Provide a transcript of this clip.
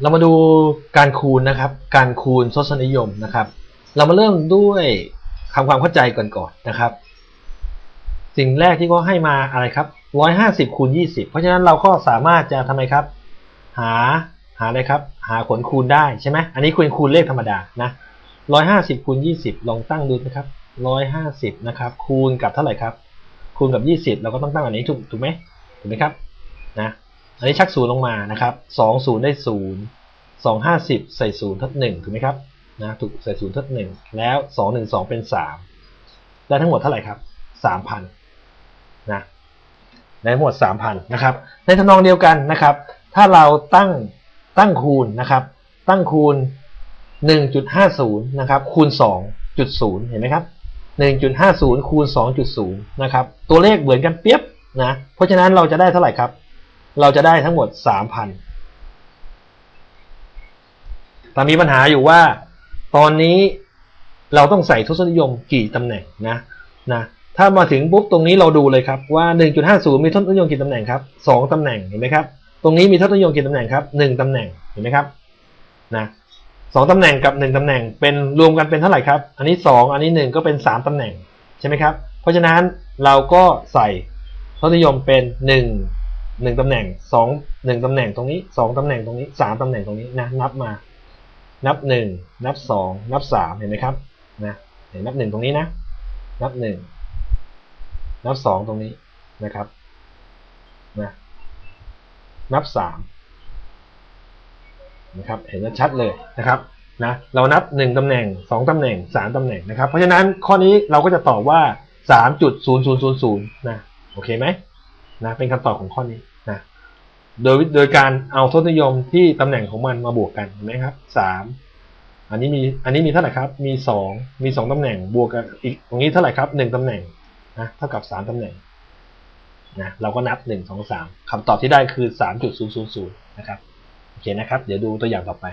เรามาดูการคูณนะครับ การคูณทศนิยมนะครับ เรามาเริ่มด้วยทำความเข้าใจก่อนก่อนนะครับ สิ่งแรกที่เขาให้มาอะไรครับร้อยห้าสิบคูณยี่สิบเพราะฉะนั้นเราก็สามารถจะทำไมครับ หาหาอะไรครับ หาผลคูณได้ใช่ไหมอันนี้คูณคูณเลขธรรมดานะร้อยห้าสิบคูณยี่สิบลองตั้งดูนะครับร้อยห้าสิบนะครับคูณกับเท่าไหร่ครับ คูณกับยี่สิบเราก็ต้องตั้งอันนี้ถูกถูกไหมถูกไหมครับนะ อันนี้ชักศูนย์ลงมานะครับสองศูนย์ได้ศูนย์สองห้าสิบใส่ศูนย์ทดหนึ่งถูกไหมครับนะถูกใส่ศูนย์ทดหนึ่งแล้วสองหนึ่งสองเป็นสามได้ทั้งหมดเท่าไหร่ครับสามพันนะได้ทั้งหมดสามพันนะครับ ในทำนองเดียวกันนะครับ ถ้าเราตั้งตั้งคูณนะครับ ตั้งคูณ 1.50 นะครับ คูณ 2.0 เห็นไหมครับ 1.50 คูณ 2.0 นะครับ ตัวเลขเหมือนกันเปียบนะ เพราะฉะนั้นเราจะได้เท่าไหร่ครับ เราจะได้ทั้งหมด3,000แต่มีปัญหาอยู่ว่า ตอนนี้เราต้องใส่ทศนิยมกี่ตำแหน่งนะนะถ้ามาถึงปุ๊บตรงนี้เราดูเลยครับว่า 1.50 มีทศนิยมกี่ตำแหน่งครับ2ตำแหน่งเห็นไหมครับ ตรงนี้มีทศนิยมกี่ตำแหน่งครับ1ตำแหน่งเห็นไหมครับนะสองตำแหน่งกับ 1ตำแหน่งเป็นรวมกันเป็นเท่าไหร่ครับ อันนี้ 2 อันนี้ 1 ก็เป็น 3ตำแหน่งใช่ไหมครับ เพราะฉะนั้นเราก็ใส่ทศนิยมเป็น 1 1ตำแหน่ง2 1ตำแหน่งตรงนี้2ตำแหน่งตรงนี้3ตำแหน่งตรงนี้นะนับมา นับ1นับ2นับ3เห็นไหมครับนะเห็นนับ1ตรงนี้นะ นับ1นับ2ตรงนี้นะครับนะนับ3นะครับเห็นชัดเลยนะครับนะเรานับ 1ตำแหน่ง 2ตำแหน่ง 3ตำแหน่งนะครับเพราะฉะนั้นข้อนี้เราก็จะตอบว่า 3.0000นะโอเคไหมนะเป็นคำตอบของข้อนี้ โดยโดยการเอาทศนิยมที่ตำแหน่งของมันมาบวกกันเห็นไหมครับ3อันนี้มีอันนี้มีเท่าไหร่ครับ มี2มี2ตำแหน่งบวกกับอีกตรงนี้เท่าไหร่ครับ1ตำแหน่งนะเท่ากับ3ตำแหน่งนะเราก็นับ1 2 3คำตอบที่ได้คือ3.000นะครับโอเคนะครับ เดี๋ยวดูตัวอย่างต่อไป